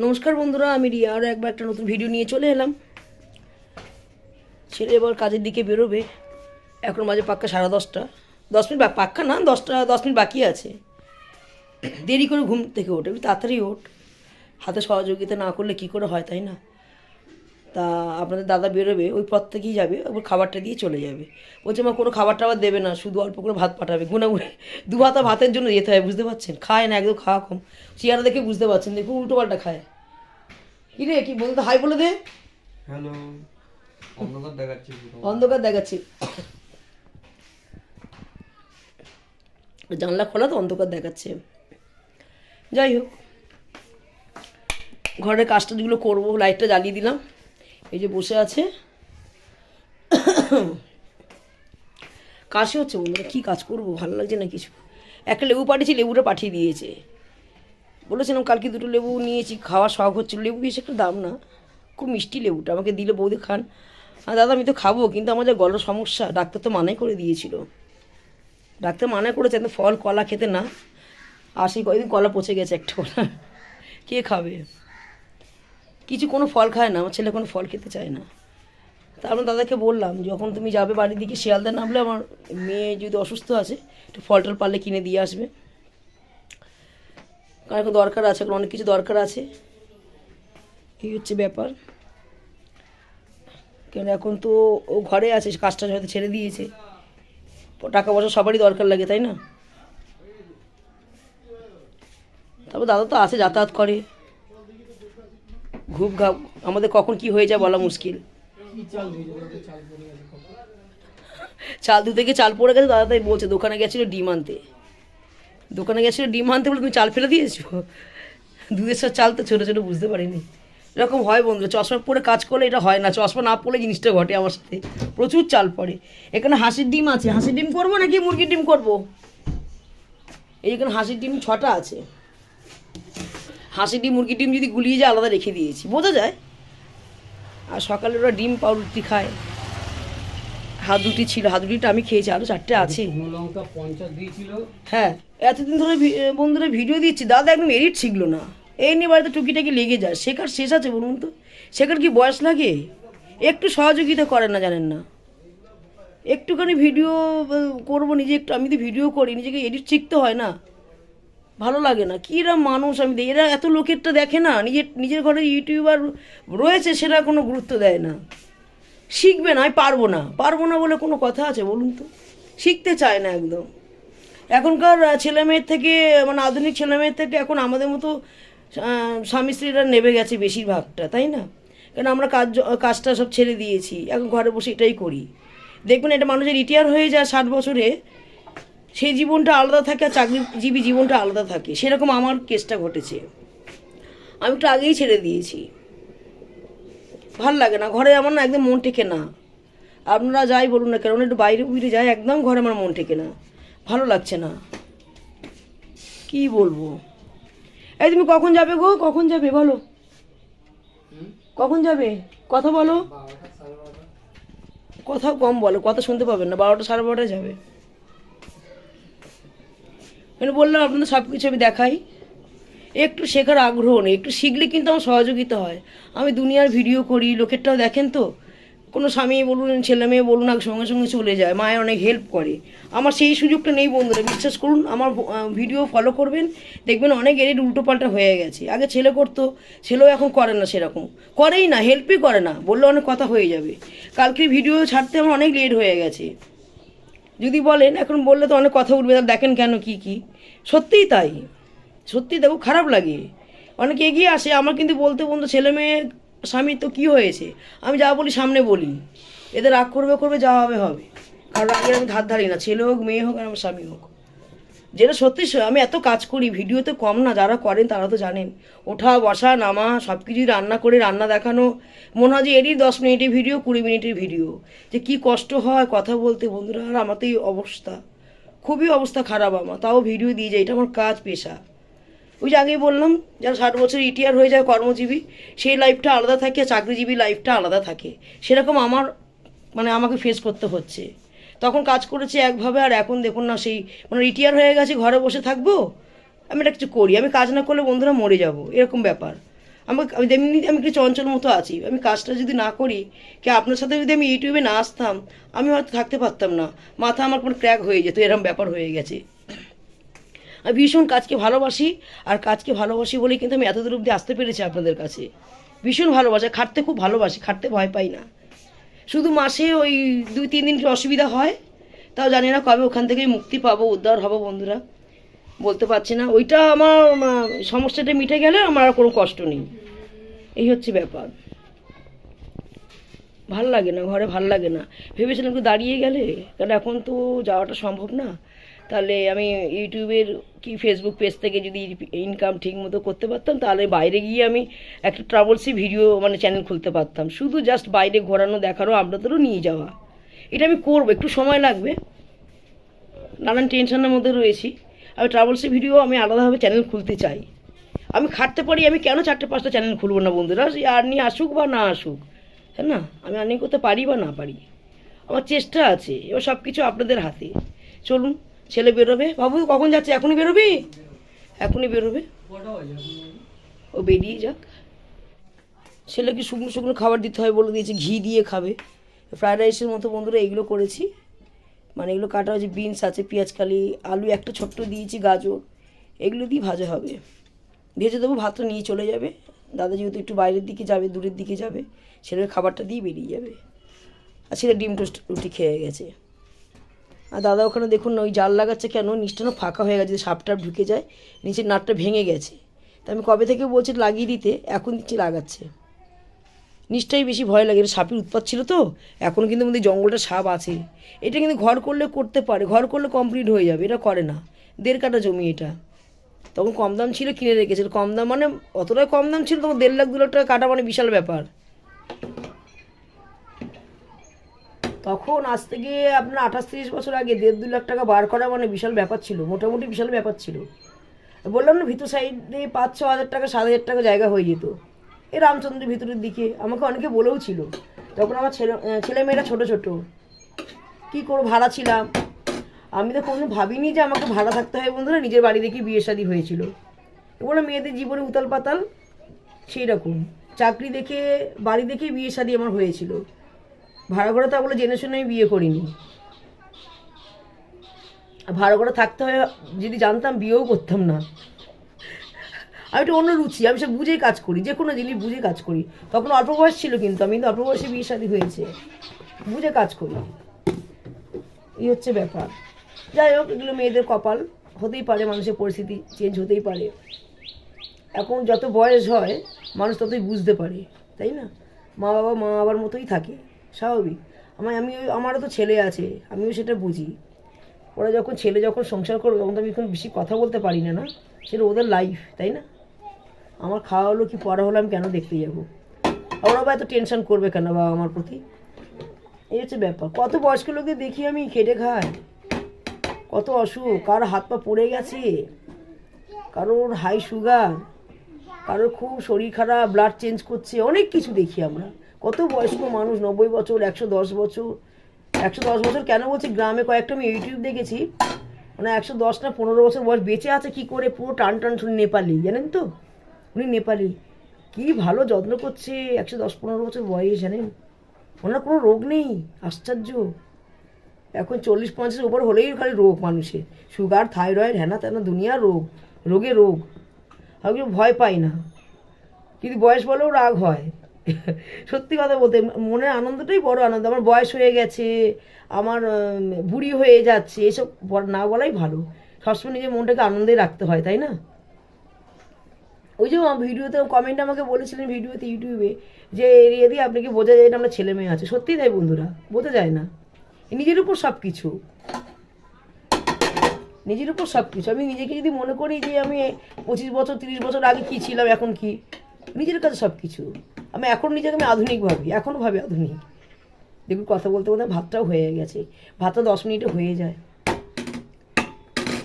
নমস্কার বন্ধুরা, আমি রিয়া। আরও একবার একটা নতুন ভিডিও নিয়ে চলে এলাম। ছেলে এবার কাজের দিকে বেরোবে। এখন মাঝে পাক্কা সাড়ে দশটা। দশ মিনিট পাক্কা না, দশটা, দশ মিনিট বাকি আছে। দেরি করে ঘুম থেকে ওঠে, তাড়াতাড়ি ওঠ। হাতে সহযোগিতা না করলে কি করে হয়, তাই না? তা আপনাদের দাদা বেরোবে ওই পথ থেকেই যাবে ওর খাবারটা দিয়ে চলে যাবে। বলছে মা কোনো খাবার টাবার দেবে না শুধু অল্প করে ভাত পাঠাবে। গুনে গুনে দু ভাতা ভাতের জন্য যেতে হয় বুঝতে পারছেন? খায় না একদম খাওয়া কম। চেয়ারা দেখে বুঝতে পারছেন দেখুন উল্টো পাল্টা খায়। কি রে কি বলতে হাই বলে দে। হ্যালো অন্ধকার দেখাচ্ছি অন্ধকার দেখাচ্ছি। জানলা খোলা তো অন্ধকার দেখাচ্ছে। যাই হোক ঘরের কাজটা যেগুলো করব লাইটটা জ্বালিয়ে দিলাম। এই যে বসে আছে। কাশি হচ্ছে বন্ধুরা, কী কাজ করব? ভালো লাগছে না কিছু? একটা লেবু পাঠিয়েছি, লেবুটা পাঠিয়ে দিয়েছে। বলেছিলাম কালকে দুটো লেবু নিয়েছি খাওয়া শখ হচ্ছিল লেবু বেশ একটা দাম না, খুব মিষ্টি লেবুটা। আমাকে দিলে বৌদি খান। আর দাদা, আমি তো খাব, কিন্তু আমার যে গলার সমস্যা, ডাক্তার তো মানাই করে দিয়েছিল। ডাক্তার মানা করেছে কিন্তু ফল, কলা খেতে না। আর সেই কয়েকদিন কলা পচে গেছে একটা কলা কে খাবে? কিছু কোনো ফল খায় না, আমার ছেলে কোনো ফল খেতে চায় না। তারপর দাদাকে বললাম, যখন তুমি যাবে বাড়ির দিকে, শিয়ালদা নামলে আমার মেয়ে যদি অসুস্থ আছে, একটু ফল টল পারলে কিনে দিয়ে আসবে। কারণ এখন দরকার আছে, এখন অনেক কিছু দরকার আছে। এই হচ্ছে ব্যাপার। কেন এখন তো ও ঘরে আছে কাজটা হয়তো ছেড়ে দিয়েছে। টাকা পয়সা সবারই দরকার লাগে, তাই না? তারপর দাদা তো আছে যাতায়াত করে। ঘুপ ঘাপ আমাদের কখন কি হয়ে যায় বলা মুশকিল। চাল দু থেকে চাল পড়ে গেছে, দাদা তাই বলছে, দোকানে গেছিল ডিম আনতে। দোকানে গেছিল ডিম আনতে বলে, তুমি চাল ফেলে দিয়েছ? দুধের সাথে চাল তো ছোটো ছোটো বুঝতে পারিনি। এরকম হয় বন্ধু, চশমা পরে কাজ করলে এটা হয় না, চশমা না পড়লে জিনিসটা ঘটে আমার সাথে। প্রচুর চাল পড়ে। এখানে হাঁসির ডিম আছে, হাঁসির ডিম করব নাকি মুরগির ডিম করব? এই এখানে হাঁসির ডিম ছটা আছে। হাঁসির ডিম মুরগি ডিম যদি গুলিয়ে যায় আলাদা রেখে দিয়েছি। বোঝা যায়? আর সকালে ওরা ডিম পাউরুটি খায়। হাত দুটি ছিল হাত দুটিটা আমি খেয়েছি আরও চারটে আছে। লঙ্কা পঞ্চাশ দিয়েছিল। হ্যাঁ এতদিন ধরে বন্ধুরা ভিডিও দিচ্ছি দাদা একদম এডিট শিখলো না। এই নিয়ে বাড়িতে টুকিটাকি লেগে যায়। শেখার শেষ আছে বলুন তো? শেখার কি বয়স লাগে একটু সহযোগিতা করে না জানেন না। একটুখানি ভিডিও করব নিজে একটু আমি তো ভিডিও করি নিজেকে এডিট শিখতে হয় না। ভালো লাগে না। কীরা মানুষ? আমি দেখি এরা এত লোকেরটা দেখে না। নিজের নিজের ঘরে ইউটিউবার রয়েছে সেটা কোনো গুরুত্ব দেয় না। শিখবে না, আমি পারব না। পারব না বলে কোনো কথা আছে বলুন তো? শিখতে চায় না একদম। এখনকার ছেলেমেয়ের থেকে মানে আধুনিক ছেলেমেয়ের থেকে এখন আমাদের মতো স্বামী স্ত্রীরা নেবে গেছে বেশিরভাগটা, তাই না? কারণ আমরা কাজ কাজটা সব ছেড়ে দিয়েছি। এখন ঘরে বসে এটাই করি। দেখবেন এটা মানুষের রিটায়ার হয়ে যায় ষাট বছরে। সেই জীবনটা আলাদা থাকে আর চাকরিজীবী জীবনটা আলাদা থাকে। সেরকম আমার কেসটা ঘটেছে। আমি একটু আগেই ছেড়ে দিয়েছি। ভালো লাগে না। ঘরে আমার না একদম মন টেকে না। আপনারা যাই বলুন না কেন একটু বাইরে বুইরে যাই একদম ঘরে আমার মন টেকে না। ভালো লাগছে না। কি বলব? এই তুমি কখন যাবে গো? কখন যাবে বলো। কখন যাবে? কথা বলো। কথা কম বলো। কথা শুনতে পাবেন না। বারোটা সাড়ে বারোটায় যাবে। মানে বললাম, আপনাদের সব কিছু আমি দেখাই। একটু শেখার আগ্রহ নেই, একটু শিখলে কিন্তু আমার সহযোগিতা হয়। আমি দুনিয়ার ভিডিও করি, লোকেরটাও দেখেন তো। কোনো স্বামী বলুন, ছেলে মেয়ে বলুন আর সঙ্গে সঙ্গে চলে যায়, মায়ের অনেক হেল্প করে। আমার সেই সুযোগটা নেই বন্ধুরা বিশ্বাস করুন, আমার ভিডিও ফলো করবেন, দেখবেন অনেক এডিট উল্টোপাল্টা হয়ে গেছে। আগে ছেলে করতো, ছেলেও এখন করে না সেরকম। করেই না হেল্পই করে না, বললে অনেক কথা হয়ে যাবে। কালকে ভিডিও ছাড়তে আমার অনেক লেট হয়ে গেছে। যদি বলেন, এখন বললে তো অনেক কথা উঠবে, তাহলে দেখেন কেন কি কি? সত্যিই তাই। সত্যি দেখো খারাপ লাগে। অনেকে এগিয়ে আসে, আমার কিন্তু বলতে বলতে ছেলে মেয়ে স্বামী তো কী হয়েছে? আমি যা বলি সামনে বলি। এদের রাগ করবে করবে যা হবে হবে। কারণ রাগের আমি ধার ধারি না, ছেলে হোক, মেয়ে হোক আর আমার স্বামী হোক। যেটা সত্যি আমি এত কাজ করি, ভিডিওতে কম না, যারা করেন তারা তো জানেন। ওঠা, বসা, নামা সব কিছুই রান্না করে, রান্না দেখানো। মনে হয় যে এরই দশ মিনিটের ভিডিও, কুড়ি মিনিটের ভিডিও। যে কি কষ্ট হয় কথা বলতে বন্ধুরা, আর আমার তো এই অবস্থা। খুবই অবস্থা খারাপ আমার, তাও ভিডিও দিয়ে যায়, এটা আমার কাজ পেশা। ওই যে আগেই বললাম, যারা ষাট বছর রিটায়ার হয়ে যায় কর্মজীবী, সেই লাইফটা আলাদা থাকে আর চাকরিজীবী লাইফটা আলাদা থাকে। সেরকম আমার মানে আমাকে ফেস করতে হচ্ছে। তখন কাজ করেছি একভাবে, আর এখন দেখুন না, সেই মানে রিটায়ার হয়ে গেছে, ঘরে বসে থাকব, আমি এটা কিছু করি। আমি কাজ না করলে বন্ধুরা মরে যাব, এরকম ব্যাপার। আমাকে আমি এমনিতে আমি একটু চঞ্চল মতো আছি। আমি কাজটা যদি না করি, কি আপনার সাথে যদি আমি ইউটিউবে না আসতাম, আমি হয়তো থাকতে পারতাম না। মাথা আমার কোনো ক্র্যাক হয়ে যেত এরকম ব্যাপার হয়ে গেছে। আমি ভীষণ কাজকে ভালোবাসি, আর কাজকে ভালোবাসি বলেই কিন্তু আমি এতদূর অব্দি আসতে পেরেছি আপনাদের কাছে। ভীষণ ভালোবাসি খাটতে খুব ভালোবাসি, খাটতে ভয় পাই না। শুধু মাসে ওই দুই, তিন দিন অসুবিধা হয়? তাও জানি না কবে ওখান থেকে মুক্তি পাবো, উদ্ধার হব বন্ধুরা। বলতে পারছি না। ওইটা আমার সমস্যাটা মিটে গেলে আমার আর কোনো কষ্ট নেই। এই হচ্ছে ব্যাপার। ভালো লাগে না, ঘরে ভালো লাগে না। ভেবেছিলাম একটু দাঁড়িয়ে গেলে কারণ এখন তো যাওয়াটা সম্ভব না। তাহলে আমি ইউটিউবের কি ফেসবুক পেজ থেকে যদি ইনকাম ঠিক মতো করতে পারতাম, তাহলে বাইরে গিয়ে আমি একটা ট্রাভেলসি ভিডিও মানে চ্যানেল খুলতে পারতাম। শুধু জাস্ট বাইরে ঘোরানো, দেখানো আপনাদেরও নিয়ে যাওয়া। এটা আমি করব, একটু সময় লাগবে। নানান টেনশনের মধ্যে রয়েছি। আমি ট্রাভেলসের ভিডিও আমি আলাদাভাবে চ্যানেল খুলতে চাই। আমি খাটতে পারি আমি কেন চারটে পাঁচটা চ্যানেল খুলবো না বন্ধুরা? সে আর্নি আসুক বা না আসুক হ্যাঁ না? আমি আর্নিং করতে পারি বা না পারি? আমার চেষ্টা আছে এবার সব কিছু আপনাদের হাতে। চলুন ছেলে বেরোবে। বাবু কখন যাচ্ছে? এখনই বেরোবি? এখনই বেরোবে? ও বেরিয়ে যাক। ছেলেকে শুকনো শুকনো খাবার দিতে হয় বলে দিয়েছে ঘি দিয়ে খাবে। ফ্রায়েড রাইসের মতো বন্ধুরা এগুলো করেছি। মানে এগুলো কাটা হয়েছে, বিনস আছে পেঁয়াজকালি আলু, একটা ছোট্ট দিয়েছি, গাজর, এগুলো দিয়ে ভাজা হবে। ভেজে দেবো, ভাতটা নিয়ে চলে যাবে। দাদা যেহেতু একটু বাইরের দিকে যাবে, দূরের দিকে যাবে ছেলের খাবারটা দিয়ে বেরিয়ে যাবে। আর ছেলে ডিম টোস্ট রুটি খেয়ে গেছে। আর দাদা ওখানে দেখুন, ওই জাল লাগাচ্ছে কেন? নিচটা না ফাঁকা হয়ে গেছে সাপ টাপ ঢুকে যায়, নিচের নাটটা ভেঙে গেছে। তা আমি কবে থেকে বলছি, লাগিয়ে দিতে, এখন দিচ্ছি, লাগাচ্ছে। নিচটাই বেশি ভয় লাগে। সাপের উৎপাত ছিল তো। এখন কিন্তু আমাদের জঙ্গলটা সাপ আছে। এটা কিন্তু ঘর করলে করতে পারে। ঘর করলে কমপ্লিট হয়ে যাবে। এটা করে না। দেড় কাটা জমি এটা। তখন কম দাম ছিল, কিনে রেখেছিল। কম দাম মানে অতটাই কম দাম ছিল, তখন দেড় লাখ, দু লাখ টাকা কাটা মানে বিশাল ব্যাপার। তখন আজ থেকে আপনার আঠাশ, তিরিশ বছর আগে দেড়, দু লাখ টাকা বার করা মানে বিশাল ব্যাপার ছিল। মোটামুটি বিশাল ব্যাপার ছিল। বললাম না, ভিতর সাইডে পাঁচ, ছ হাজার টাকা, সাত হাজার টাকা জায়গা হয়ে যেত। এই রামচন্দ্রের ভিতরের দিকে। আমাকে অনেকে বলেও ছিল। তখন আমার ছেলে ছেলেমেয়েরা ছোটো ছোটো, কী করব, ভাড়া ছিলাম। আমি তো কোনো ভাবিনি যে আমাকে ভাড়া থাকতে হয়। বন্ধুরা, নিজের বাড়ি দেখে বিয়ে শাদী হয়েছিল। বলে মেয়েদের জীবনে উতাল পাতাল সেই রকম। চাকরি দেখে, বাড়ি দেখে বিয়ে শাদী আমার হয়েছিল। ভাড়া ঘরে তা বলে জেনে শুনে আমি বিয়ে করিনি। ভাড়া ঘরে থাকতে হয়, যদি জানতাম বিয়েও করতাম না। আমি একটু অন্য রুচি, আমি সব বুঝেই কাজ করি, যে কোনো জিনিস বুঝে কাজ করি। তখন অল্প বয়স ছিল কিন্তু, আমি কিন্তু অল্প বয়সে বিয়ে শাদী হয়েছে। বুঝে কাজ করি। এই হচ্ছে ব্যাপার। যাই হোক, এগুলো মেয়েদের কপাল, হতেই পারে মানুষের পরিস্থিতি চেঞ্জ হতেই পারে। এখন যত বয়স হয়, মানুষ ততই বুঝতে পারে, তাই না? মা বাবা, মা বাবার মতোই থাকে, স্বাভাবিক। আমার, আমি আমারও তো ছেলে আছে, আমিও সেটা বুঝি। ওরা যখন, ছেলে যখন সংসার করবে, তখন তো আমি এখন বেশি কথা বলতে পারি না না? সেটা ওদের লাইফ তাই না? আমার খাওয়া হলো কি, পড়া হলো আমি কেন দেখতে যাব? আর ওরা বা এত টেনশন করবে কেন বাবা আমার প্রতি? এই হচ্ছে ব্যাপার। কত বয়স্ক লোকদের দেখি আমি, খেটে খায়। কত অসুখ কারও হাত পা পড়ে গেছে, কারোর হাই সুগার কারোর খুব শরীর খারাপ ব্লাড চেঞ্জ করছে, অনেক কিছু দেখি আমরা। কত বয়স্ক মানুষ, নব্বই বছর, একশো দশ বছর, একশো দশ বছর কেন বলছি? গ্রামে কয়েকটা আমি ইউটিউব দেখেছি। মানে একশো দশ না পনেরো বছর বয়স বেঁচে আছে কি করে, পুরো টান টান শুনি নেপালি, জানেন তো? উনি নেপালি। কি ভালো যত্ন করছে, একশো দশ পনেরো বছর বয়স, জানেন? ওনার কোনো রোগ নেই, আশ্চর্য। এখন চল্লিশ পঞ্চাশের উপর হলেই খালি রোগ মানুষের। সুগার, থাইরয়েড হ্যানা ত্যানা দুনিয়া রোগ, রোগে রোগ। আমি কিছু ভয় পাই না। কিন্তু বয়স বলেও রাগ হয়। সত্যি কথা বলতে, মনের আনন্দটাই বড় আনন্দ। আমার বয়স হয়ে গেছে, আমার বুড়ি হয়ে যাচ্ছে, এসব না বলাই ভালো। সবসময় নিজের মনটাকে আনন্দে রাখতে হয়, তাই না? ওই যে ভিডিওতে কমেন্ট আমাকে বলেছিলেন ভিডিওতে ইউটিউবে যে এরিয়া দিয়ে আপনাকে বোঝা যায় না আমরা ছেলে মেয়ে আছে? সত্যিই তাই বন্ধুরা, বোঝা যায় না। নিজের উপর সব কিছু নিজের উপর সব কিছু আমি নিজেকে যদি মনে করি যে, আমি পঁচিশ বছর, তিরিশ বছর আগে কী ছিলাম, এখন কি? নিজের কাছে সব কিছু আমি এখন নিজেকে আমি আধুনিক ভাবি এখনও ভাবি আধুনিক। দেখুন, কথা বলতে বলতে ভাতটাও হয়ে গেছে। ভাতটা দশ মিনিটে হয়ে যায়।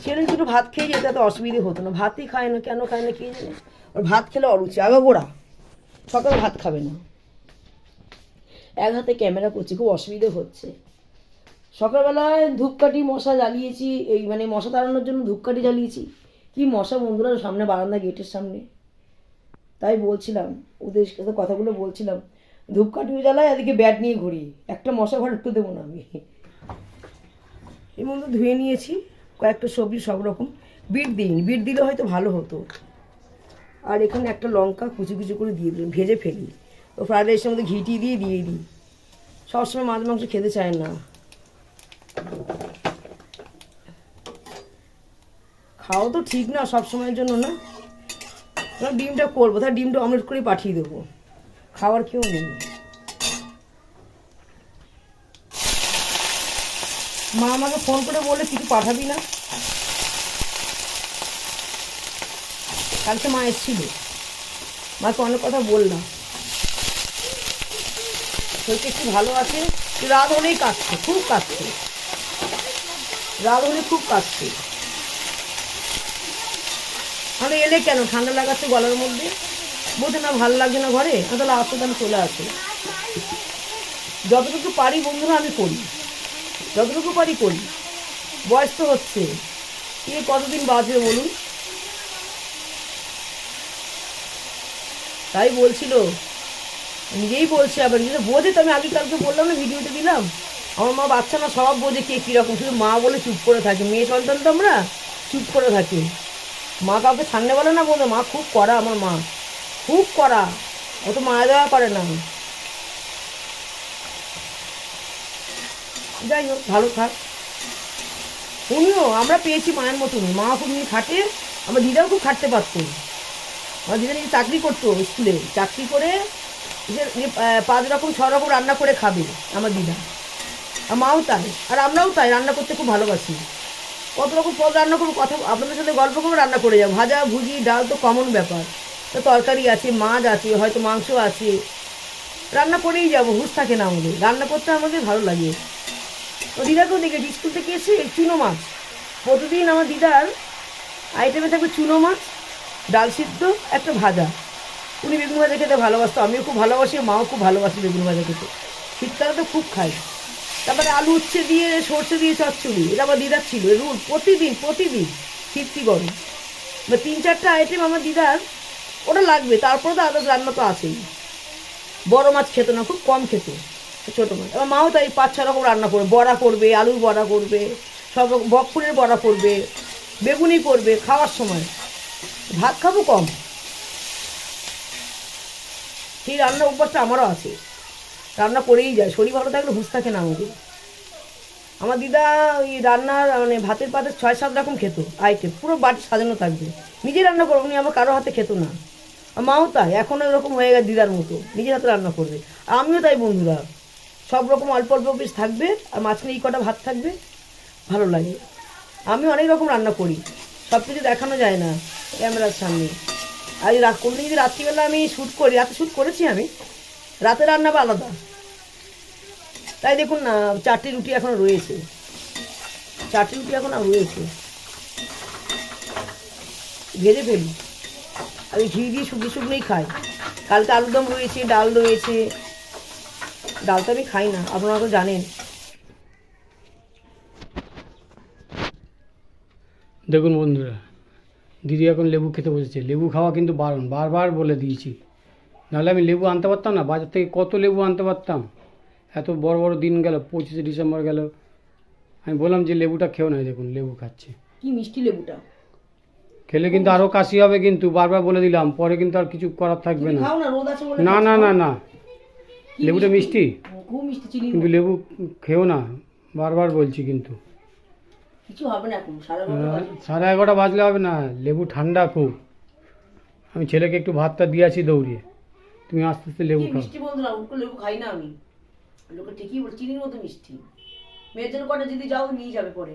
ছেলে দুটো ভাত খেয়ে যেতে এত অসুবিধে হতো না? ভাতই খায় না, কেন খায় না কে জানে? ওর ভাত খেলে অরুচি। আগে গোড়া, সকালে ভাত খাবে না। এক হাতে ক্যামেরা করছি, খুব অসুবিধে হচ্ছে। সকালবেলায় ধূপকাঠি মশা জ্বালিয়েছি, এই মানে মশা তাড়ানোর জন্য ধূপকাঠি জ্বালিয়েছি। কি মশা বন্ধুরা, সামনে বারান্দা, গেটের সামনে। তাই বলছিলাম, ওদের সাথে কথাগুলো বলছিলাম ধূপকাঠিও জ্বালায়, এদিকে ব্যাট নিয়ে ঘুরি একটা মশা ঘর একটু দেবো না আমি। এর মধ্যে ধুয়ে নিয়েছি। কয়েকটা সবজি সব রকম। বিট দিইনি, বিট দিলে হয়তো ভালো হতো। আর এখানে একটা লঙ্কা কুচি কুচি করে দিয়ে দিই ভেজে ফেলি। ও ফ্রাইড রাইসের মধ্যে ঘিটি দিয়ে দিয়ে দিই। সবসময় মাছ মাংস খেতে চায় না। খাওয়া তো ঠিক না সব সময়ের জন্য না। ডিমটা করব, তাহলে ডিমটা অমলেট করে পাঠিয়ে দেবো। খাওয়ার কেউ নেই। মা আমাকে ফোন করে বলে কিছু পাঠাবি না? কালকে মা এসেছিল। মাকে অনেক কথা বললাম। শরীরটা একটু ভালো আছে রাত হলেই কাঁদছে খুব কাঁদছে রাত হলে খুব কাঁদছে আমি এলে কেন? ঠান্ডা লাগাচ্ছে গলার মধ্যে। বলতে না, ভালো লাগছে না ঘরে। তাহলে আসতে আমি চলে আসে। যতটুকু পারি বন্ধুরা, আমি করি। যতটুকু পারি করি। বয়স তো হচ্ছে। কে কতদিন বাঁচবে বলুন? তাই বলছিল। নিজেই বলছে আবার। নিজে বোঝে তো আমি আগে কালকে বললাম না, ভিডিওতে দিলাম। আমার মা বাচ্চা না সব বোঝে কে কীরকম। শুধু মা বলে চুপ করে থাকে। মেয়ে সন্তান তো আমরা চুপ করে থাকি। মা কাউকে সামনে বলে না বলে মা খুব কড়া আমার মা। খুব কড়া। অত মায়া দেওয়া করে না। যাই হোক, ভালো থাক। উনিও আমরা পেয়েছি মায়ের মতনই। মা খুব খাটে, আমার দিদাও খুব খাটতে পারতো। আমার দিদা নিজে চাকরি করতো স্কুলে। চাকরি করে যে পাঁচ রকম, ছ রকম রান্না করে খাবে আমার দিদা। আর মাও তাই। আর আমরাও তাই, রান্না করতে খুব ভালোবাসি। কত রকম পদ রান্না করব, কথা আপনাদের সাথে গল্প করব, রান্না করে যাব। ভাজা, ভুজি, ডাল তো কমন ব্যাপার। তো তরকারি আছে, মাছ আছে, হয়তো মাংস আছে। রান্না করেই যাব, হুশ থাকে না আমাদের। রান্না করতে আমাদের ভালো লাগে। ও দিদাকেও দেখেছি স্কুল থেকে এসে চুনো মাছ। প্রতিদিন আমার দিদার আইটেমে থাকবে চুনো মাছ, ডাল সিদ্ধ, একটা ভাজা। উনি বেগুন ভাজা খেতে ভালোবাসতো, আমিও খুব ভালোবাসি, মাও খুব ভালোবাসি বেগুন ভাজা খেতে। শীতকালে তো খুব খাই তারপরে আলু উচ্ছে দিয়ে, সর্ষে দিয়ে, চচ্চড়ি, এটা আমার দিদার ছিল। রুল প্রতিদিন প্রতিদিন শীতটি গরম বা তিন চারটা আইটেম আমার দিদার, ওটা লাগবে, তারপরে তো আদার্স রান্না তো আছেই। বড় মাছ খেত না, খুব কম খেত। ছোটো মাছ আমার মাও তাই পাঁচ ছ রকম রান্না করবে। বড়া করবে, আলুর বড়া করবে, সব রকম বকফুলের বড়া করবে, বেগুনি করবে খাওয়ার সময়। ভাত খাব কম। সেই রান্নার অভ্যাসটা আমারও আছে। রান্না করেই যায়। শরীর ভালো থাকলে হুঁশ থাকে না আমাদের আমার দিদা ওই রান্নার মানে ভাতের পাতে ছয় সাত রকম খেত, আইটেম। পুরো বাটি সাজানো থাকবে। নিজে রান্না করব উনি আমার কারও হাতে খেত না। মাও তাই। এখনও এরকম হয়ে গেছে দিদার মতো। নিজের হাতে রান্না করবে। আমিও তাই বন্ধুরা। সব রকম অল্প অল্প পিস থাকবে আর মাঝখানে এই কটা ভাত থাকবে। ভালো লাগে। আমি অনেক রকম রান্না করি। সব কিছু দেখানো যায় না ক্যামেরার সামনে। আর রাত কোনদিন যদি রাত্রিবেলা আমি শ্যুট করি, রাতে শ্যুট করেছি আমি, রাতে রান্না বা আলাদা। তাই দেখুন না, চারটি রুটি এখনও রয়েছে। চারটি রুটি এখন রয়েছে। ভেজে ফেলি। আমি ঘি দিয়ে শুকনো শুকনোই খাই। কালকে আলুদম রয়েছে, ডাল রয়েছে। ডাল তো আমি খাই না আপনারা তো জানেন। দেখুন বন্ধুরা দিদি এখন লেবু খেতে বসেছে। লেবু খাওয়া কিন্তু বারণ বারবার বলে দিয়েছি। নাহলে আমি লেবু আনতে পারতাম না বাজার থেকে কত লেবু আনতে পারতাম? এত বড় বড় দিন গেল পঁচিশে ডিসেম্বর গেল। আমি বললাম যে লেবুটা খেও না দেখুন লেবু খাচ্ছে। কি মিষ্টি লেবুটা? খেলে কিন্তু আরও কাশি হবে কিন্তু বারবার বলে দিলাম পরে কিন্তু আর কিছু করার থাকবে না। না না না না। লেবুটা মিষ্টি? খুব মিষ্টি চিনি কিন্তু লেবু খেও না বারবার বলছি কিন্তু। কিছু হবে না সাড়ে এগারোটা বাজলে হবে না লেবু ঠান্ডা খুব। আমি ছেলেকে একটু ভাতটা দিয়েছি দৌড়িয়ে। তুমি আস্তে আস্তে লেবু খাও। মিষ্টি বন্ধুরা লেবু খাই না আমি। লোকে ঠিকই বলে চিনির মতো মিষ্টি। কটা যদি যাও নিয়ে যাবে পরে।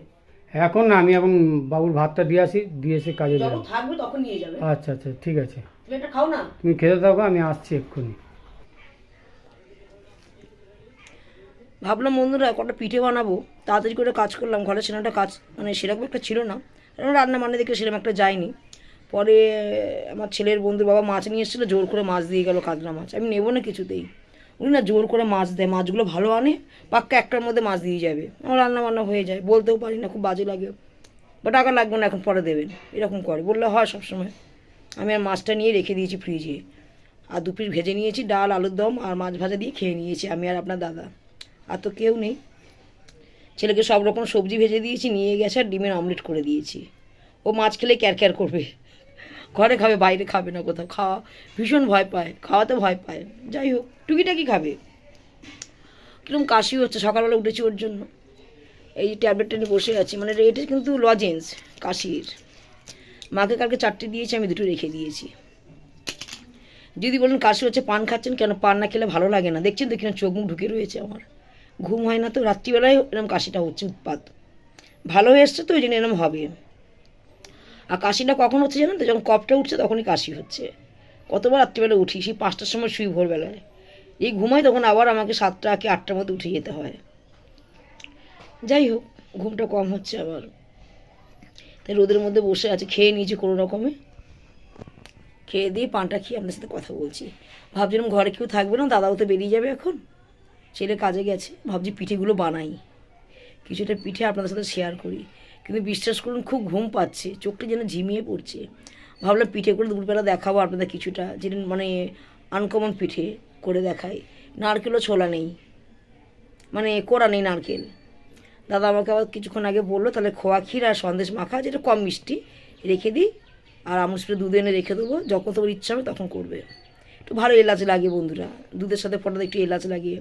এখন না আমি এখন বাবুর ভাতটা দিয়ে আসি দিয়ে এসে কাজে যাব থাকবে তখন নিয়ে যাবে। আচ্ছা আচ্ছা ঠিক আছে। তুমি খাও না? তুমি খেতে থাকো আমি আসছি এক্ষুনি। ভাবলাম, বন্ধুরা, কটা পিঠে বানাবো? তাড়াতাড়ি করে কাজ করলাম, ঘরে সেরকমটা কাজ মানে সেরকম একটা ছিল না। রান্না মানে দেখে সেরকম একটা যায়নি পরে আমার ছেলের বন্ধুর বাবা মাছ নিয়ে এসেছিল, জোর করে মাছ দিয়ে গেল কাতলা মাছ। আমি নেব না কিছুতেই। উনি না, জোর করে মাছ দেয় মাছগুলো ভালো আনে, পাক্কা একটার মধ্যে মাছ দিয়ে যাবে। আমার রান্না বান্না হয়ে যায়, বলতেও পারি না, খুব বাজে লাগে। বা টাকা লাগবে না, এখন পরে দেবেন। এরকম করে। বললে হয় সবসময়। আমি আর মাছটা নিয়ে রেখে দিয়েছি ফ্রিজে আর দু পিস ভেজে নিয়েছি, ডাল, আলুর দম আর মাছ ভাজা দিয়ে খেয়ে নিয়েছি আমি আর আপনার দাদা। আর তো কেউ নেই। ছেলেকে সব রকম সবজি ভেজে দিয়েছি, নিয়ে গেছে আর ডিমের অমলেট করে দিয়েছি। ও মাছ খেলে ক্যার ক্যার করবে। ঘরে খাবে, বাইরে খাবে না কোথাও। খাওয়া ভীষণ ভয় পায়, খাওয়াতে ভয় পায়। যাই হোক, টুকিটাকি খাবে। কীরকম কাশি হচ্ছে, সকালবেলা উঠেছি ওর জন্য। এই যে ট্যাবলেটটা নিয়ে বসে আছি মানে এটা কিন্তু লজেন্স কাশির। মাকে কালকে চারটে দিয়েছি, আমি দুটো রেখে দিয়েছি। যদি বলেন কাশি হচ্ছে, পান খাচ্ছেন কেন? পান না খেলে ভালো লাগে না। দেখছেন তো কিনা, চোখ মুখ ঢুকে রয়েছে আমার। ঘুম হয় না তো, রাত্রিবেলায় এরকম কাশিটা হচ্ছে উৎপাত। ভালো হয়ে এসছে তো, ওই জন্য এরকম হবে। আর কাশিটা কখন হচ্ছে জানেন তো, যখন কপটা উঠছে তখনই কাশি হচ্ছে। কতবার রাত্রিবেলা উঠি, সেই পাঁচটার সময় শুই ভোরবেলায়। এই ঘুমাই তখন আবার আমাকে সাতটা কি আটটার মধ্যে উঠে যেতে হয়। যাই হোক, ঘুমটা কম হচ্ছে আবার। তাই রোদের মধ্যে বসে আছে, খেয়ে নিয়েছি কোনো রকমে। খেয়ে দিয়ে পানটা খেয়ে আপনার সাথে কথা বলছি। ভাবছিলাম ঘরে কেউ থাকবে না, দাদাও তো বেরিয়ে যাবে এখন। ছেলে কাজে গেছে, ভাবছি পিঠেগুলো বানাই। কিছুটা পিঠে আপনাদের সাথে শেয়ার করি। কিন্তু বিশ্বাস করুন, খুব ঘুম পাচ্ছে, চোখটা যেন ঝিমিয়ে পড়ছে। ভাবলাম পিঠে করে দুপুরবেলা দেখাবো আপনাদের কিছুটা, যেটা মানে আনকমন পিঠে করে দেখাই। নারকেলও ছোলা নেই। মানে কোড়া নেই নারকেল। দাদা আমাকে আবার কিছুক্ষণ আগে বলল, তাহলে খোয়া ক্ষীর আর সন্দেশ মাখা, যেটা কম মিষ্টি, রেখে দিই। আর আমুল স্প্রে দুধ এনে রেখে দেবো, যখন তোমার ইচ্ছা হবে তখন করবে। একটু ভালো এলাচ লাগে বন্ধুরা, দুধের সাথে ফোটাতে একটু এলাচ লাগিয়ে।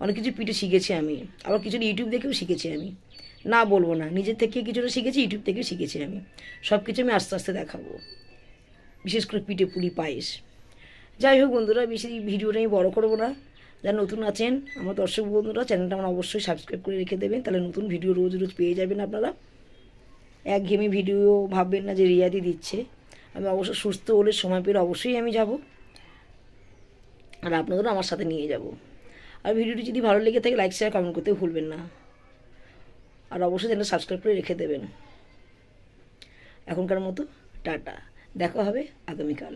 অনেক কিছু পিঠে শিখেছি আমি। আবার কিছুটা ইউটিউব দেখেও শিখেছি আমি। না বলব না, নিজের থেকে কিছুটা শিখেছি ইউটিউব থেকে শিখেছি আমি। সব কিছু আমি আস্তে আস্তে দেখাবো। বিশেষ করে পিঠে পুলি পায়েস। যাই হোক বন্ধুরা, বেশি ভিডিওটা আমি বড়ো করব না। যারা নতুন আছেন, আমার দর্শক বন্ধুরা, চ্যানেলটা আমার অবশ্যই সাবস্ক্রাইব করে রেখে দেবেন। তাহলে নতুন ভিডিও রোজ রোজ পেয়ে যাবেন আপনারা। একঘেয়েমি ভিডিও ভাববেন না যে রিয়াদি দিচ্ছে। আমি অবশ্য সুস্থ হলে সময় পেলে অবশ্যই আমি যাব। আর আপনাদেরও আমার সাথে নিয়ে যাব। আর ভিডিওটি যদি ভালো লেগে থাকে লাইক শেয়ার কমেন্ট করতে ভুলবেন না। আর অবশ্যই চ্যানেল সাবস্ক্রাইব করে রেখে দেবেন। এখনকার মতো টাটা। দেখা হবে আগামীকাল।